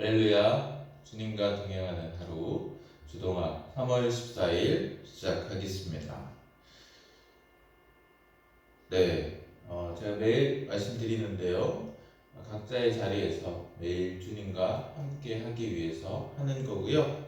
할렐루야 주님과 동행하는 하루 주동아 3월 14일 시작하겠습니다. 네, 어, 제가 매일 말씀드리는데요. 각자의 자리에서 매일 주님과 함께 하기 위해서 하는 거고요.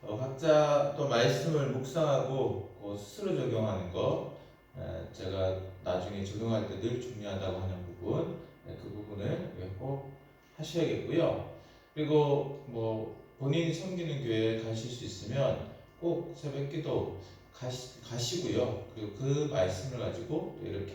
어, 각자 또 말씀을 묵상하고 그 스스로 적용하는 거 에, 제가 나중에 적용할 때 늘 중요하다고 하는 부분 네, 그 부분을 꼭 하셔야겠고요. 그리고 뭐 본인이 섬기는 교회에 가실 수 있으면 꼭 새벽기도 가시, 가시고요. 그리고 그 말씀을 가지고 이렇게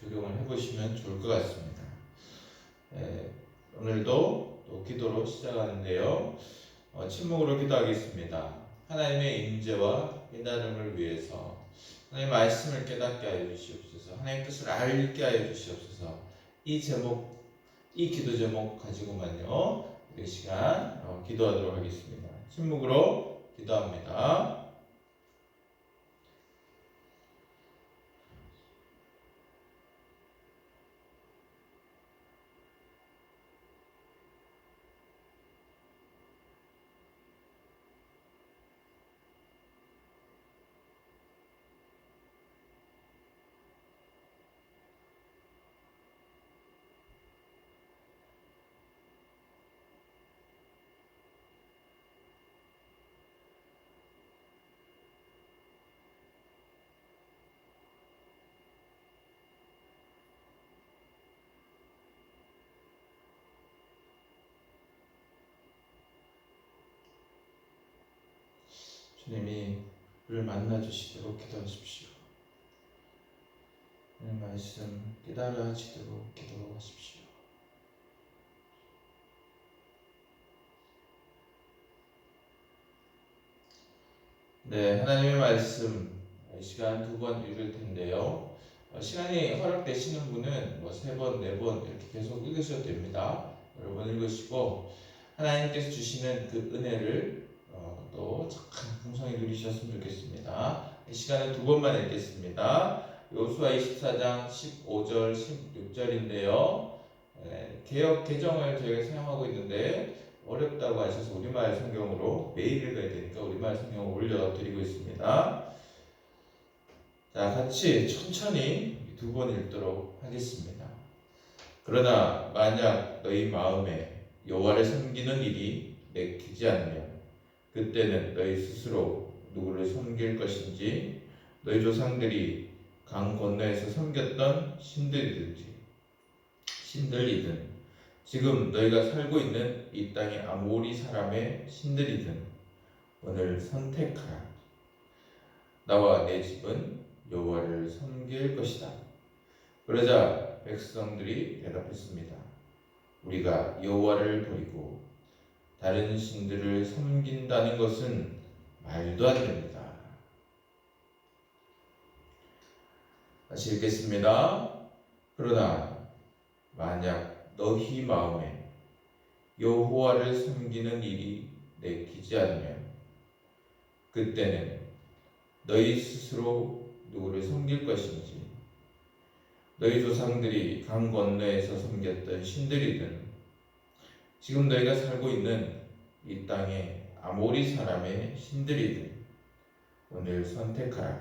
적용을 해보시면 좋을 것 같습니다. 예, 오늘도 또 기도로 시작하는데요. 어, 침묵으로 기도하겠습니다. 하나님의 임재와 깨달음을 위해서 하나님의 말씀을 깨닫게 하여 주시옵소서. 하나님의 뜻을 알게 하여 주시옵소서. 이 제목, 이 기도 제목 가지고만요. 이 시간 어, 기도하도록 하겠습니다. 침묵으로 기도합니다. 주님이 우리를 만나 주시도록 기도하십시오. 오늘 말씀 깨달아 하시도록 기도하십시오. 네, 하나님의 말씀 이 시간 두 번 읽을 텐데요. 어, 시간이 허락되시는 분은 뭐 세 번, 네 번 이렇게 계속 읽으셔도 됩니다. 여러 번 읽으시고 하나님께서 주시는 그 은혜를 어, 또 착한 풍성히 누리셨으면 좋겠습니다. 이 시간에 두 번만 읽겠습니다. 요수아 24장 15절, 16절인데요. 개혁 개정을 저희가 사용하고 있는데 어렵다고 하셔서 우리말 성경으로 매일 읽어야 되니까 우리말 성경을 올려드리고 있습니다. 자, 같이 천천히 두 번 읽도록 하겠습니다. 그러나 만약 너희 마음에 여호와를 섬기는 일이 내키지 않으면 그때는 너희 스스로 누구를 섬길 것인지 너희 조상들이 강 건너에서 섬겼던 신들이든지 신들이든 지금 너희가 살고 있는 이 땅의 아모리 사람의 신들이든 오늘 선택하라. 나와 내 집은 여호와를 섬길 것이다. 그러자 백성들이 대답했습니다. 우리가 여호와를 버리고 다른 신들을 섬긴다는 것은 말도 안 됩니다. 다시 읽겠습니다. 그러나 만약 너희 마음에 여호와를 섬기는 일이 내키지 않으면 그때는 너희 스스로 누구를 섬길 것인지 너희 조상들이 강 건너에서 섬겼던 신들이든 지금 너희가 살고 있는 이 땅의 아모리 사람의 신들이든 오늘 선택하라.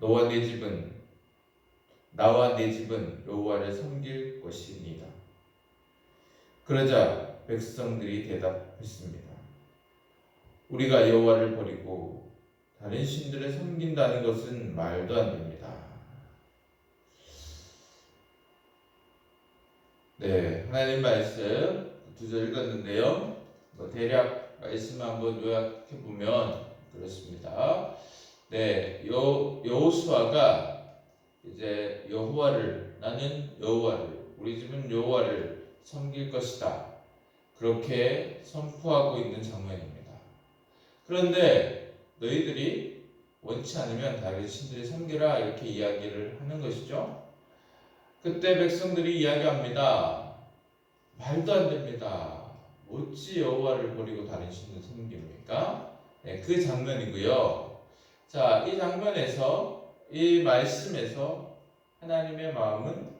너와 내 집은 나와 내 집은 여호와를 섬길 것이니라. 그러자 백성들이 대답했습니다. 우리가 여호와를 버리고 다른 신들을 섬긴다는 것은 말도 안 됩니다. 네, 하나님 말씀 두 절 읽었는데요. 뭐 대략 말씀 한번 요약해 보면 그렇습니다. 네, 여 여호수아가 이제 여호와를 나는 여호와를 우리 집은 여호와를 섬길 것이다. 그렇게 선포하고 있는 장면입니다. 그런데 너희들이 원치 않으면 다른 신들이 섬기라 이렇게 이야기를 하는 것이죠. 그때 백성들이 이야기합니다. 말도 안 됩니다. 어찌 여호와를 버리고 다른 신을 섬깁니까? 네, 그 장면이고요. 자, 이 장면에서 이 말씀에서 하나님의 마음은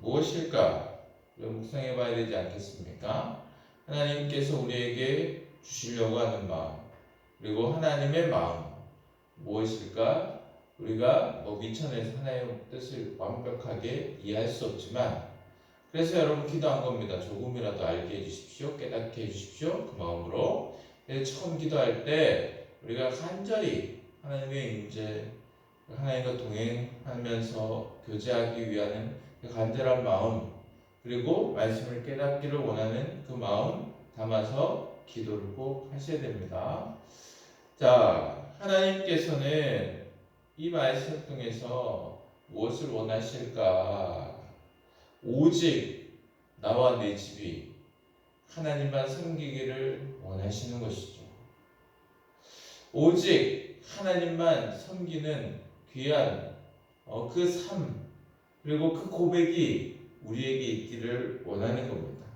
무엇일까? 묵상해 봐야 되지 않겠습니까? 하나님께서 우리에게 주시려고 하는 마음, 그리고 하나님의 마음 무엇일까? 우리가 뭐 미천에서 하나님의 뜻을 완벽하게 이해할 수 없지만 그래서 여러분 기도한 겁니다. 조금이라도 알게 해주십시오. 깨닫게 해주십시오. 그 마음으로. 그래서 처음 기도할 때 우리가 간절히 하나님의 임재, 하나님과 동행하면서 교제하기 위한 그 간절한 마음, 그리고 말씀을 깨닫기를 원하는 그 마음 담아서 기도를 꼭 하셔야 됩니다. 자, 하나님께서는 이 말씀 통해서 무엇을 원하실까? 오직 나와 내 집이 하나님만 섬기기를 원하시는 것이죠. 오직 하나님만 섬기는 귀한 어, 그 삶, 그리고 그 고백이 우리에게 있기를 원하는 겁니다.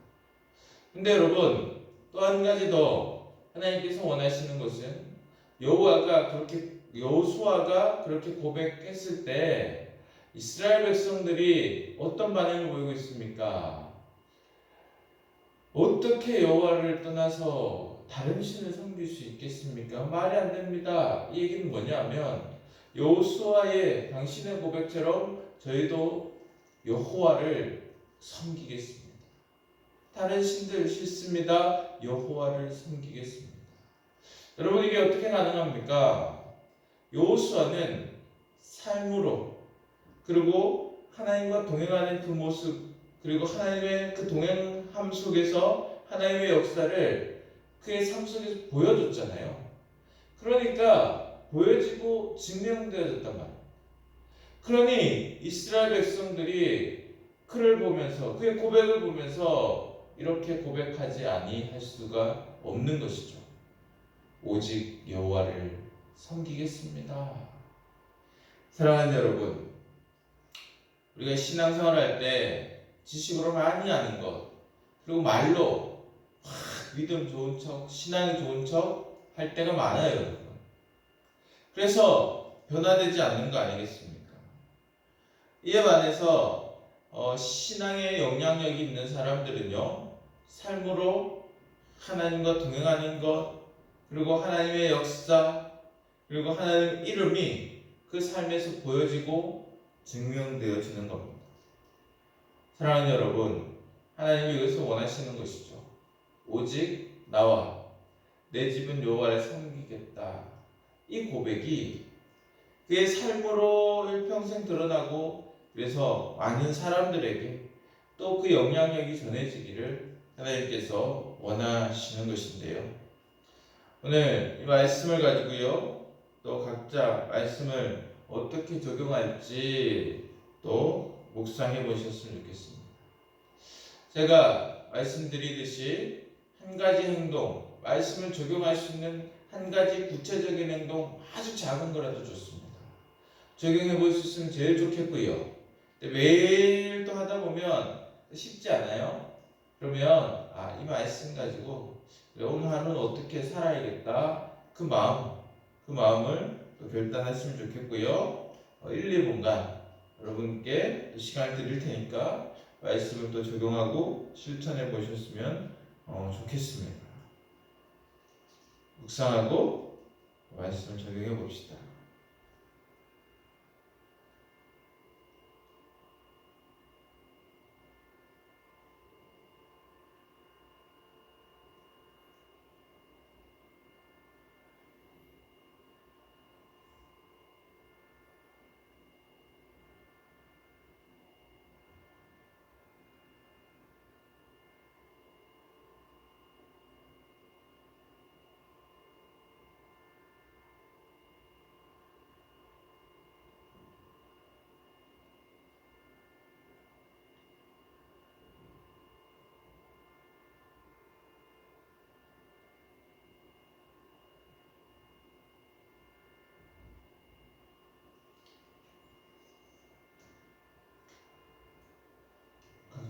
근데 여러분, 또 한 가지 더 하나님께서 원하시는 것은 여호와가 그렇게 여호수아가 그렇게 고백했을 때 이스라엘 백성들이 어떤 반응을 보이고 있습니까? 어떻게 여호와를 떠나서 다른 신을 섬길 수 있겠습니까? 말이 안 됩니다. 이 얘기는 뭐냐면 여호수아의 당신의 고백처럼 저희도 여호와를 섬기겠습니다. 다른 신들 싫습니다. 여호와를 섬기겠습니다. 여러분 이게 어떻게 가능합니까? 여호수아는 삶으로 그리고 하나님과 동행하는 그 모습 그리고 하나님의 그 동행함 속에서 하나님의 역사를 그의 삶 속에서 보여줬잖아요. 그러니까 보여지고 증명되어졌단 말이에요. 그러니 이스라엘 백성들이 그를 보면서 그의 고백을 보면서 이렇게 고백하지 아니할 수가 없는 것이죠. 오직 여호와를 섬기겠습니다. 사랑하는 여러분, 우리가 신앙생활 할때 지식으로 많이 아는 것, 그리고 말로 막 믿음 좋은 척, 신앙이 좋은 척 할 때가 많아요, 여러분. 그래서 변화되지 않는 거 아니겠습니까? 이에 반해서 어, 신앙에 영향력이 있는 사람들은요, 삶으로 하나님과 동행하는 것, 그리고 하나님의 역사, 그리고 하나님 이름이 그 삶에서 보여지고 증명되어지는 겁니다. 사랑하는 여러분, 하나님이 여기서 원하시는 것이죠. 오직 나와 내 집은 여호와를 섬기겠다. 이 고백이 그의 삶으로 일평생 드러나고 그래서 많은 사람들에게 또 그 영향력이 전해지기를 하나님께서 원하시는 것인데요. 오늘 이 말씀을 가지고요. 또 각자 말씀을 어떻게 적용할지 또 묵상해 보셨으면 좋겠습니다. 제가 말씀드리듯이 한 가지 행동, 말씀을 적용할 수 있는 한 가지 구체적인 행동, 아주 작은 거라도 좋습니다. 적용해 볼 수 있으면 제일 좋겠고요. 매일 또 하다 보면 쉽지 않아요? 그러면, 아, 이 말씀 가지고 오늘 하루는 어떻게 살아야겠다. 그 마음, 그 마음을 또 결단했으면 좋겠고요. 1, 2분간 여러분께 시간을 드릴 테니까 말씀을 또 적용하고 실천해 보셨으면 어, 좋겠습니다. 묵상하고 말씀을 적용해 봅시다.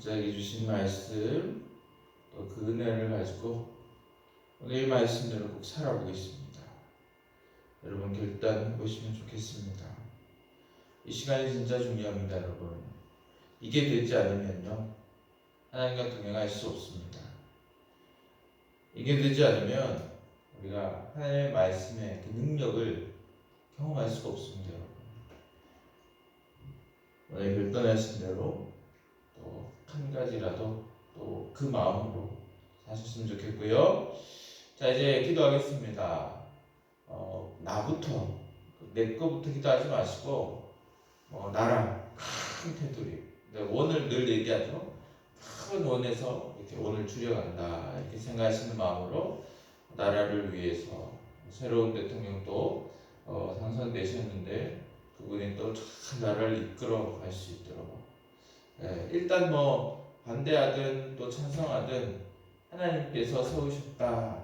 갑자기 주신 말씀 또 그 은혜를 가지고 오늘 이 말씀대로 꼭 살아보겠습니다. 여러분 결단 보시면 좋겠습니다. 이 시간이 진짜 중요합니다, 여러분. 이게 되지 않으면요 하나님과 동행할 수 없습니다. 이게 되지 않으면 우리가 하나님의 말씀의 그 능력을 경험할 수가 없습니다. 여러분. 오늘 결단하신 대로 또 한 가지라도 또 그 마음으로 사셨으면 좋겠고요. 자 이제 기도하겠습니다. 어, 나부터 내 거부터 기도하지 마시고 어, 나랑 큰 테두리 네, 원을 늘 얘기하죠. 큰 원에서 이렇게 원을 줄여간다 이렇게 생각하시는 마음으로 나라를 위해서 새로운 대통령도 어, 당선되셨는데 그분이 또잘 나라를 이끌어 갈 수 있도록 예, 일단 뭐 반대하든 또 찬성하든 하나님께서 세우셨다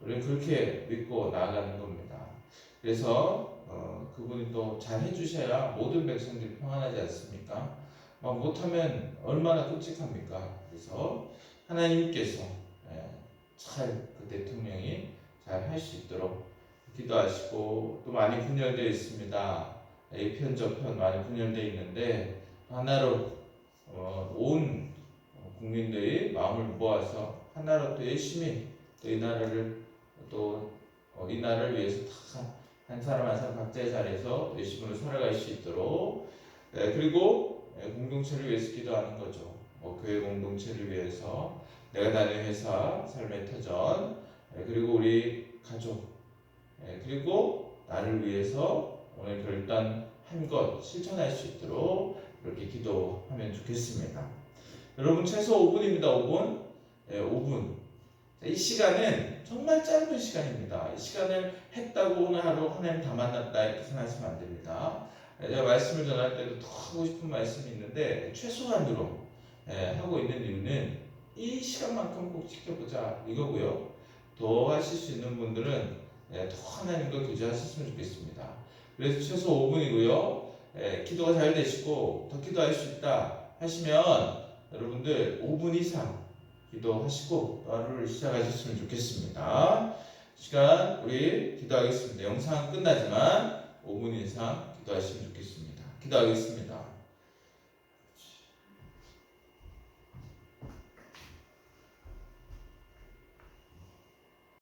우리는 그렇게 믿고 나아가는 겁니다. 그래서 어, 그분이 또 잘 해주셔야 모든 백성들이 평안하지 않습니까? 막 못하면 얼마나 끔찍합니까? 그래서 하나님께서 예, 잘그 대통령이 잘 할 수 있도록 기도하시고 또 많이 분열되어 있습니다. 이편 저편 많이 분열되어 있는데 하나로 어, 온 국민들이 마음을 모아서 하나로 또 열심히 또 이 나라를 또 이 나라를 위해서 다한 사람 한 사람 각자의 자리에서 열심히 살아갈 수 있도록 예, 그리고 예, 공동체를 위해서 기도하는 거죠. 뭐 교회 공동체를 위해서 내가 다니는 회사 삶의 터전 예, 그리고 우리 가족 예, 그리고 나를 위해서 오늘 결단한 것 실천할 수 있도록 이렇게 기도하면 좋겠습니다. 여러분 최소 5분입니다. 5분. 예, 5분. 이 시간은 정말 짧은 시간입니다. 이 시간을 했다고 오늘 하루 하나님 다 만났다 이렇게 생각하시면 안 됩니다. 예, 제가 말씀을 전할 때도 더 하고 싶은 말씀이 있는데 최소한으로 예, 하고 있는 이유는 이 시간만큼 꼭 지켜보자 이거고요. 더 하실 수 있는 분들은 예, 더 하나님과 교제하셨으면 좋겠습니다. 그래서 최소 5분이고요. 예, 기도가 잘 되시고 더 기도할 수 있다 하시면 여러분들 5분 이상 기도하시고 또 하루를 시작하셨으면 좋겠습니다. 시간 우리 기도하겠습니다. 영상 끝나지만 5분 이상 기도하시면 좋겠습니다. 기도하겠습니다.